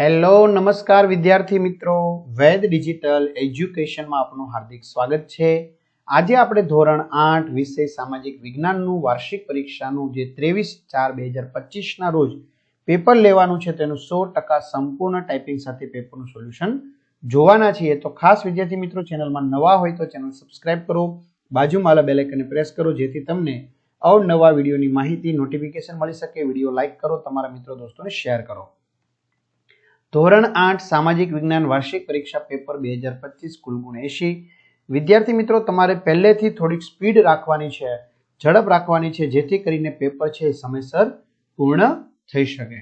Hello, નમસ્કાર વિદ્યાર્થી મિત્રો. વેદ ડિજિટલ એજ્યુકેશનમાં આપનું હાર્દિક સ્વાગત છે. આજે આપણે ધોરણ આઠ વિષય સામાજિક વિજ્ઞાનનું વાર્ષિક પરીક્ષાનું જે ત્રેવીસ ચાર બે હજાર પચીસના રોજ પેપર લેવાનું છે, તેનું સો ટકા સંપૂર્ણ ટાઈપિંગ સાથે પેપરનું સોલ્યુશન જોવાના છીએ. તો ખાસ વિદ્યાર્થી મિત્રો, ચેનલમાં નવા હોય તો ચેનલ સબસ્ક્રાઇબ કરો. બાજુમાં આવેલા બેલ આઇકનને પ્રેસ કરો, જેથી તમને અવનવા વિડીયોની માહિતી, નોટિફિકેશન મળી શકે. વીડિયો લાઇક કરો, તમારા મિત્રો, દોસ્તોને શેર કરો. ધોરણ આઠ, સામાજિક વિજ્ઞાન વાર્ષિક પરીક્ષા પેપર બે હજાર પચીસ, કુલ ગુણ એંશી. વિદ્યાર્થી મિત્રો, તમારે પહેલેથી થોડીક સ્પીડ રાખવાની છે, ઝડપ રાખવાની છે, જેથી કરીને પેપર છે એ સમયસર પૂર્ણ થઈ શકે.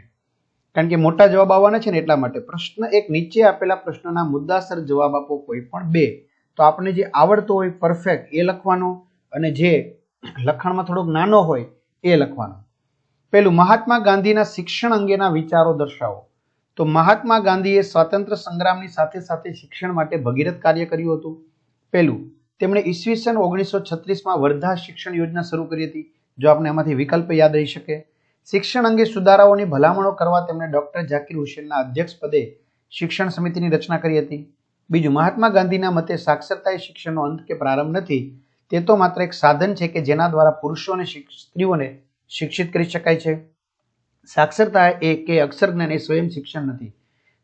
કારણ કે મોટા જવાબ આવવાના છે ને એટલા માટે. પ્રશ્ન એક, નીચે આપેલા પ્રશ્નના મુદ્દાસર જવાબ આપો કોઈ પણ બે. તો આપણે જે આવડતો હોય પરફેક્ટ એ લખવાનો. અને જે લખાણમાં થોડોક નાનો હોય, એ લખવાનો. પેલું મહાત્મા ગાંધીના શિક્ષણ અંગેના વિચારો દર્શાવો. તો મહાત્મા ગાંધીએ સ્વાતંત્ર્ય સંગ્રામની સાથે સાથે શિક્ષણ માટે ભગીરથ કાર્ય કર્યું હતું. પહેલું, તેમણે ઈસવીસન ઓગણીસો છત્રીસમાં વર્ધા શિક્ષણ યોજના શરૂ કરી હતી, જો આપણે એમાંથી વિકલ્પ યાદ રહી શકે. શિક્ષણ અંગે સુધારાઓની ભલામણો કરવા તેમણે ડોક્ટર ઝાકીર હુસેનના અધ્યક્ષ પદે શિક્ષણ સમિતિની રચના કરી હતી. બીજું, મહાત્મા ગાંધીના મતે સાક્ષરતા એ શિક્ષણનો અંત કે પ્રારંભ નથી, તે તો માત્ર એક સાધન છે કે જેના દ્વારા પુરુષો અને સ્ત્રીઓને શિક્ષિત કરી શકાય છે. સાક્ષરતા એ કે અક્ષર જ્ઞાન એ સ્વયં શિક્ષણ નથી.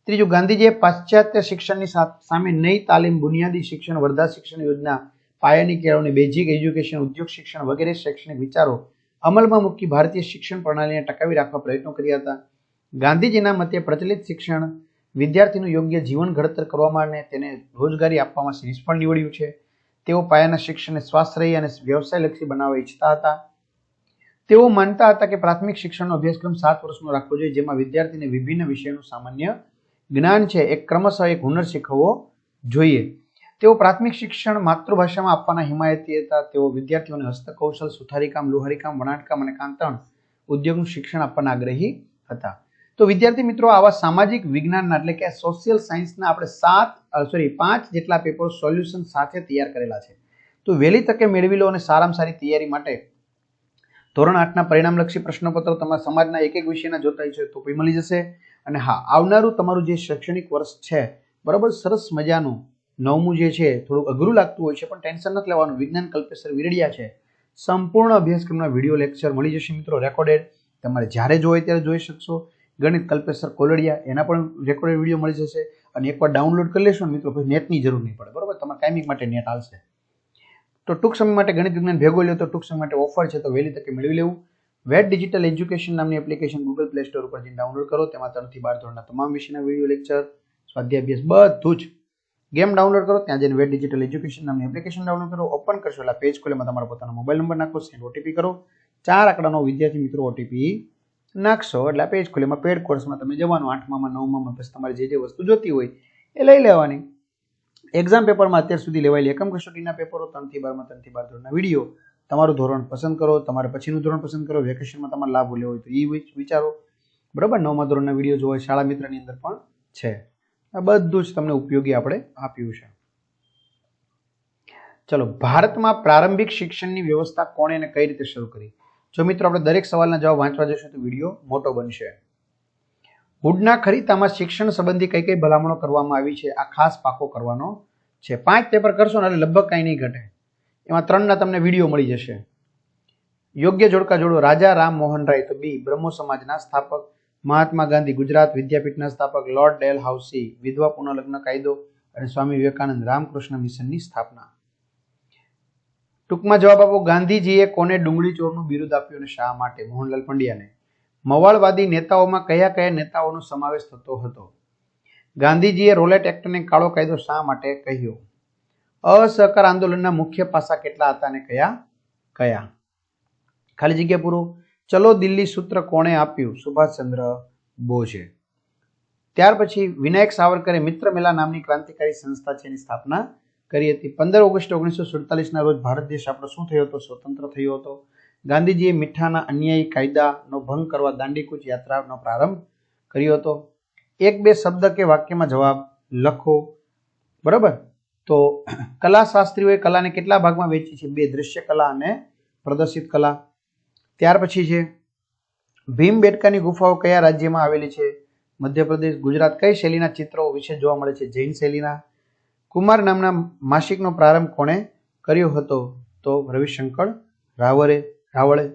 ત્રીજું, ગાંધીજીએ પાશ્ચાત્ય શિક્ષણની સામે નઈ તાલીમ બુનિયાદી શિક્ષણ, વર્ધા શિક્ષણ યોજના, પાયાની કેળવણી, બેઝિક એજ્યુકેશન, ઉદ્યોગ શિક્ષણ વગેરે શૈક્ષણિક વિચારો અમલમાં મૂકી ભારતીય શિક્ષણ પ્રણાલીને ટકાવી રાખવા પ્રયત્નો કર્યા હતા. ગાંધીજીના મતે પ્રચલિત શિક્ષણ વિદ્યાર્થીનું યોગ્ય જીવન ઘડતર કરવામાં અને તેને રોજગારી આપવામાં નિષ્ફળ નીવડ્યું છે. તેઓ પાયાના શિક્ષણને સ્વાશ્રય અને વ્યવસાયલક્ષી બનાવવા ઈચ્છતા હતા. તેઓ માનતા હતા કે પ્રાથમિક શિક્ષણનો અભ્યાસક્રમ સાત વર્ષનો રાખવો જોઈએ, જેમાં વિદ્યાર્થીને વિભિન્ન વિષયનું સામાન્ય જ્ઞાન છે, એક ક્રમશઃ એક હુનર શીખવવો જોઈએ. તેઓ પ્રાથમિક શિક્ષણ માતૃભાષામાં આપવાના હિમાયતી હતા. તેઓ વિદ્યાર્થીઓને હસ્તકૌશલ, સુથારીકામ, લુહારીકામ, વણાટકામ અને કાંતણ ઉદ્યોગનું શિક્ષણ આપવાના આગ્રહી હતા. તો વિદ્યાર્થી મિત્રો, આવા સામાજિક વિજ્ઞાનના એટલે કે સોશિયલ સાયન્સના આપણે સાત સોરી પાંચ જેટલા પેપર સોલ્યુશન સાથે તૈયાર કરેલા છે. તો વહેલી તકે મેળવી લો અને સારામાં સારી તૈયારી માટે ધોરણ આઠના પરિણામલક્ષી પ્રશ્નપત્રો તમારા સમાજના એક એક વિષયના જોતા છે તો પણ મળી જશે. અને હા, આવનારું તમારું જે શૈક્ષણિક વર્ષ છે, બરાબર સરસ મજાનું નવમું જે છે, થોડુંક અઘરું લાગતું હોય છે, પણ ટેન્શન નથી લેવાનું. વિજ્ઞાન કલ્પેશ્વર વિરડિયા છે. સંપૂર્ણ અભ્યાસક્રમના વીડિયો લેક્ચર મળી જશે મિત્રો રેકોર્ડેડ તમારે જ્યારે જોઈએ ત્યારે જોઈ શકશો. ગણિત કલ્પેશ્વર કોલડિયા, એના પણ રેકોર્ડેડ વીડિયો મળી જશે. અને એકવાર ડાઉનલોડ કરી લેશો મિત્રો, પછી નેટની જરૂર નહીં પડે. બરાબર? તમારે કાયમિક માટે નેટ આવશે તો ટૂંક સમય માટે ગણિત વિજ્ઞાન ભેગો લ્યો તો ટૂંક સમય માટે ઓફર છે તો વહેલી તકે મેળવી લેવું. વેટ ડિજિટલ એજ્યુકેશન નામની એપ્લિકેશન ગૂગલ પ્લે સ્ટોર ઉપર જઈને ડાઉનલોડ કરો. તેમાં ત્રણથી બાર ધોરણના તમામ વિષયના વીડિયો લેક્ચર સ્વાધ્યાય અભ્યાસ બધું જ. ગેમ ડાઉનલોડ કરો, ત્યાં જઈને વેટ ડિજિટલ એજ્યુકેશન નામની એપ્લિકેશન ડાઉનલોડ કરો. ઓપન કરશો એટલે પેજ ખોલેમાં તમારો પોતાનો મોબાઈલ નંબર નાખો સેન્ડ ઓટીપી કરો. ચાર આંકડાનો વિદ્યાર્થી મિત્રો ઓટીપી નાખશો એટલે પેજ ખોલેમાં પેડ કોર્સમાં તમે જવાનું, આઠમામાં, નવમામાં પછી તમારે જે જે વસ્તુ જોતી હોય એ લઈ લેવાની. એક્ઝામ પેપરમાં અત્યાર સુધી લેવાયેલી એકમ કસોટીના પેપરો ત્રણથી બારમાં, ત્રણથી બાર ધોરણના વીડિયો. તમારું ધોરણ પસંદ કરો, તમારે પછીનું ધોરણ પસંદ કરો વેકેશનમાં તમારે લાભ લેવો હોય તો એ વિચારો. બરાબર? નવમા ધોરણના વીડિયો જોવો શાળા મિત્રની અંદર પણ છે. આ બધું જ તમને ઉપયોગી આપણે આપ્યું છે. ચલો, ભારતમાં પ્રારંભિક શિક્ષણની વ્યવસ્થા કોણે અને કઈ રીતે શરૂ કરી? જો મિત્રો, આપણે દરેક સવાલના જવાબ વાંચવા જશું તો વીડિયો મોટો બનશે. હુડના ખરીતામાં શિક્ષણ સંબંધી કઈ કઈ ભલામણો કરવામાં આવી છે? આ ખાસ પાકો કરવાનો છે. પાંચ પેપર કરશો ને એટલે લગભગ કાંઈ નહીં ઘટે. એમાં ત્રણના તમને વીડિયો મળી જશે. યોગ્ય જોડકા જોડો. રાજા રામ મોહન રાય તો બી બ્રહ્મો સમાજના સ્થાપક, મહાત્મા ગાંધી ગુજરાત વિદ્યાપીઠના સ્થાપક, લોર્ડ ડેલ હાઉસી, વિધવા પુનઃલગ્ન કાયદો અને સ્વામી વિવેકાનંદ રામકૃષ્ણ મિશનની સ્થાપના. ટૂંકમાં જવાબ આપો. ગાંધીજીએ કોને ડુંગળી ચોરનું બિરુદ આપ્યું અને શા માટે? મોહનલાલ પંડ્યાને. મવાળવાદી નેતાઓમાં કયા કયા નેતાઓનો સમાવેશ થતો હતો? ગાંધીજીએ રોલેટ એક્ટને કાળો કાયદો શા માટે કહ્યો? અસહકાર આંદોલનના મુખ્ય પાસા કેટલા હતા અને કયા? કયા? ખાલી જગ્યા પૂરો. ચલો દિલ્હી સૂત્ર કોણે આપ્યું? સુભાષચંદ્ર બોઝે. ત્યાર પછી વિનાયક સાવરકરે મિત્ર મેલા નામની ક્રાંતિકારી સંસ્થા છે એની સ્થાપના કરી હતી. પંદર ઓગસ્ટ ઓગણીસો સુડતાલીસના રોજ ભારત દેશ આપણો શું થયો હતો? સ્વતંત્ર થયો હતો. ગાંધીજીએ મીઠાના અન્યાયી કાયદાનો ભંગ કરવા દાંડીકૂચ યાત્રાનો પ્રારંભ કર્યો હતો. એક બે શબ્દ કે વાક્યમાં જવાબ લખો. બરાબર? તો કલા શાસ્ત્રીઓએ કલાને કેટલા ભાગમાં વેચી છે? બે દૃશ્ય કલા અને પ્રદર્શિત કલા. ત્યાર પછી છે ભીમબેટકાની ગુફાઓ કયા રાજ્યમાં આવેલી છે? મધ્યપ્રદેશ, ગુજરાત કઈ શૈલીના ચિત્રો વિશે જોવા મળે છે? જૈન શૈલીના. કુમાર નામના માસિકનો પ્રારંભ કોણે કર્યો હતો? તો રવિશંકર રાવરે. રાવળે.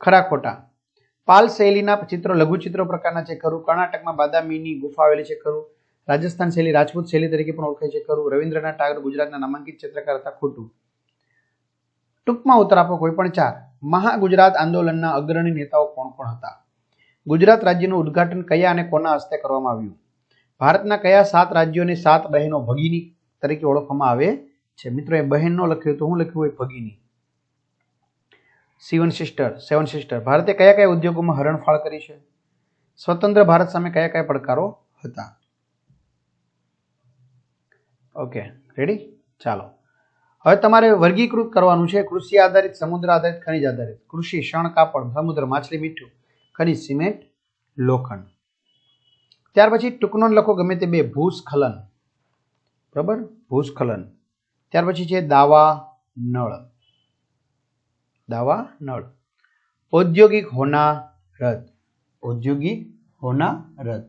ખરા ખોટા. પાલ શૈલીના ચિત્રો, લઘુચિત્રો પ્રકારના છે ખરું. કર્ણાટકમાં બાદામીની ગુફા આવેલી છે ખરું. રાજસ્થાન શૈલી, રાજપૂત શૈલી તરીકે પણ ઓળખાય છે ખરું. રવિન્દ્રનાથ ટાગોર ગુજરાતના નામાંકિત ચિત્રકાર હતા ખોટું. ટૂંકમાં ઉત્તર આપો કોઈ પણ ચાર. મહાગુજરાત આંદોલનના અગ્રણી નેતાઓ કોણ કોણ હતા? ગુજરાત રાજ્યનું ઉદ્ઘાટન કયા અને કોના હસ્તે કરવામાં આવ્યું? ભારતના કયા સાત રાજ્યોને સાત બહેનો ભગીની તરીકે ઓળખવામાં આવે છે? મિત્રો, એ બહેનનો લખ્યું તો હું લખ્યું હોય ભગીની. સેવન સિસ્ટર સેવન સિસ્ટર ભારતે કયા કયા ઉદ્યોગોમાં હરણફાળ કરી છે? સ્વતંત્ર ભારત સામે કયા કયા પડકારો હતા? ઓકે રેડી ચાલો. હવે તમારે વર્ગીકૃત કરવાનું છે કૃષિ આધારિત, સમુદ્ર આધારિત, ખનિજ આધારિત. કૃષિ, શણ, કાપડ, સમુદ્ર, માછલી, મીઠું, ખનિજ, સિમેન્ટ, લોખંડ. ત્યાર પછી ટૂંકનો લખો ગમે તે બે, ભૂસ્ખલન. બરાબર? ભૂસ્ખલન. ત્યાર પછી છે દાવા, નળ. દાવા નળ. ઔદ્યોગિક હોના રદ ઔદ્યોગિક હોના રદ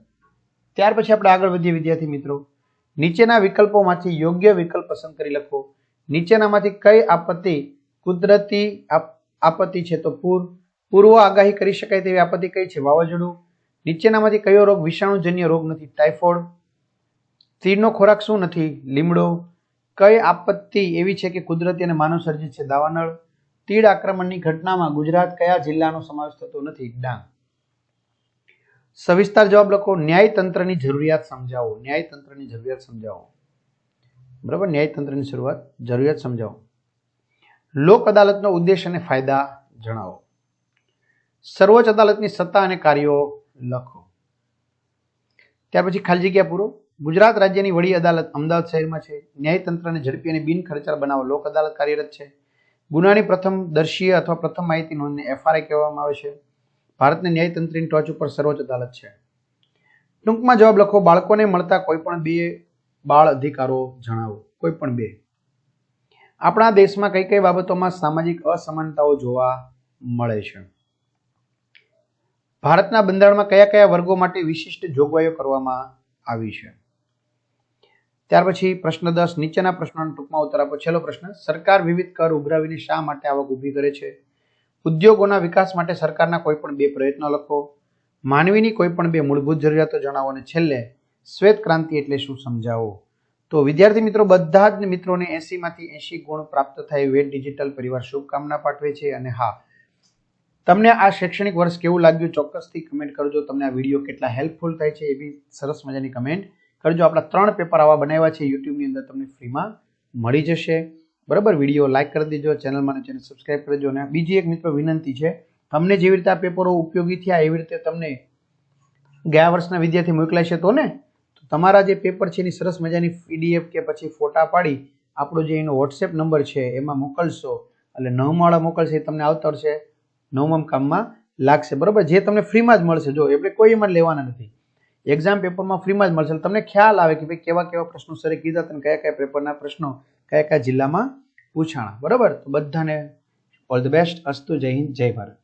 ત્યાર પછી આપણે આગળ વધીએ વિદ્યાર્થી મિત્રો. નીચેના વિકલ્પોમાંથી યોગ્ય વિકલ્પ પસંદ કરી લખો. નીચેનામાંથી કઈ આપત્તિ કુદરતી આપ- આપત્તિ છે તો પૂર. પૂર્વ આગાહી કરી શકાય તેવી આપત્તિ કઈ છે? વાવાઝોડું. નીચેનામાંથી કયો રોગ વિષાણુજન્ય રોગ નથી? ટાઇફોઇડ. તીડનો ખોરાક શું નથી? લીમડો. કઈ આપત્તિ એવી છે કે કુદરતી અને માનવ સર્જિત છે? દાવાનળ. તીડ આક્રમણની ઘટનામાં ગુજરાત કયા જિલ્લાનો સમાવેશ થતો નથી? ડાંગ. સવિસ્તાર જવાબ લખો. ન્યાયતંત્રની જરૂરિયાત સમજાવો. ન્યાયતંત્રની જરૂરિયાત સમજાવો. બરાબર? ન્યાયતંત્રની શરૂઆત જરૂરિયાત સમજાવો. લોક અદાલતનો ઉદ્દેશ અને ફાયદા જણાવો. સર્વોચ્ચ અદાલતની સત્તા અને કાર્યો લખો. ત્યાર પછી ખાલી જગ્યા પૂરો. ગુજરાત રાજ્યની વડી અદાલત અમદાવાદ શહેરમાં છે. ન્યાયતંત્રને ઝડપી અને બિન બનાવો. લોક અદાલત કાર્યરત છે. ગુનાની પ્રથમ દર્શીય અથવા પ્રથમ માહિતી નોંધને એફઆરઆઈ કહેવામાં આવે છે. ભારતની ન્યાયતંત્રની ટોચ ઉપર સર્વોચ્ચ અદાલત છે. ટૂંકમાં જવાબ લખો, બાળકોને મળતા કોઈ પણ બે બાળ અધિકારો જણાવો. કોઈ પણ બે. આપણા દેશમાં કઈ કઈ બાબતોમાં સામાજિક અસમાનતાઓ જોવા મળે છે? ભારતના બંધારણમાં કયા કયા વર્ગો માટે વિશિષ્ટ જોગવાઈઓ કરવામાં આવી છે? ત્યાર પછી પ્રશ્ન દસ, નીચેના પ્રશ્નોનો ટૂંકમાં ઉત્તર આપો. છેલ્લો પ્રશ્ન, સરકાર વિવિધ કર ઉઘરાવીને શા માટે આવક ઊભી કરે છે? ઉદ્યોગોના વિકાસ માટે સરકારના કોઈ પણ બે પ્રયત્નો લખો. માનવીની કોઈ પણ બે મૂળભૂત જરૂરિયાતો જણાવો અને છેલ્લે, શ્વેત ક્રાંતિ એટલે શું સમજાવો? તો વિદ્યાર્થી મિત્રો, બધા જ મિત્રોને એસીમાંથી એસી ગુણ પ્રાપ્ત થાય વેટ ડિજિટલ પરિવાર શુભકામના પાઠવે છે. અને હા, તમને આ શૈક્ષણિક વર્ષ કેવું લાગ્યું ચોક્કસથી કમેન્ટ કરજો. તમને આ વીડિયો કેટલા હેલ્પફુલ થાય છે એ બી સરસ મજાની કમેન્ટ કરજો આપણા ત્રણ પેપર આવા બનાવ્યા છે, યુટ્યુબની અંદર તમને ફ્રીમાં મળી જશે. બરાબર? વીડિયો લાઇક કરી દેજો ચેનલમાં ચેનલ સબસ્ક્રાઇબ કરજો અને બીજી એક મિત્રો વિનંતી છે, તમને જેવી રીતે આ પેપરો ઉપયોગી થયા, એવી રીતે તમને ગયા વર્ષના વિદ્યાર્થી મોકલાય છે તો ને, તો તમારા જે પેપર છે એની સરસ મજાની પીડીએફ કે પછી ફોટા પાડી, આપણો જે એનો વોટ્સએપ નંબર છે, એમાં મોકલશો. એટલે નવમાળા મોકલશે, એ તમને આવતા વર્ષે નવમા કામમાં લાગશે. બરાબર? જે તમને ફ્રીમાં જ મળશે. જો એટલે કોઈ એમાં લેવાના નથી. એક્ઝામ પેપરમાં ફ્રીમાં જ મળશે. તમને ખ્યાલ આવે કે ભાઈ કેવા કેવા પ્રશ્નો સરે કીધા અને કયા કયા પેપરના પ્રશ્નો કયા કયા જિલ્લામાં પૂછાણા. બરાબર? તો બધાને ઓલ ધ બેસ્ટ અસ્તુ, જય હિન્દ, જય ભારત.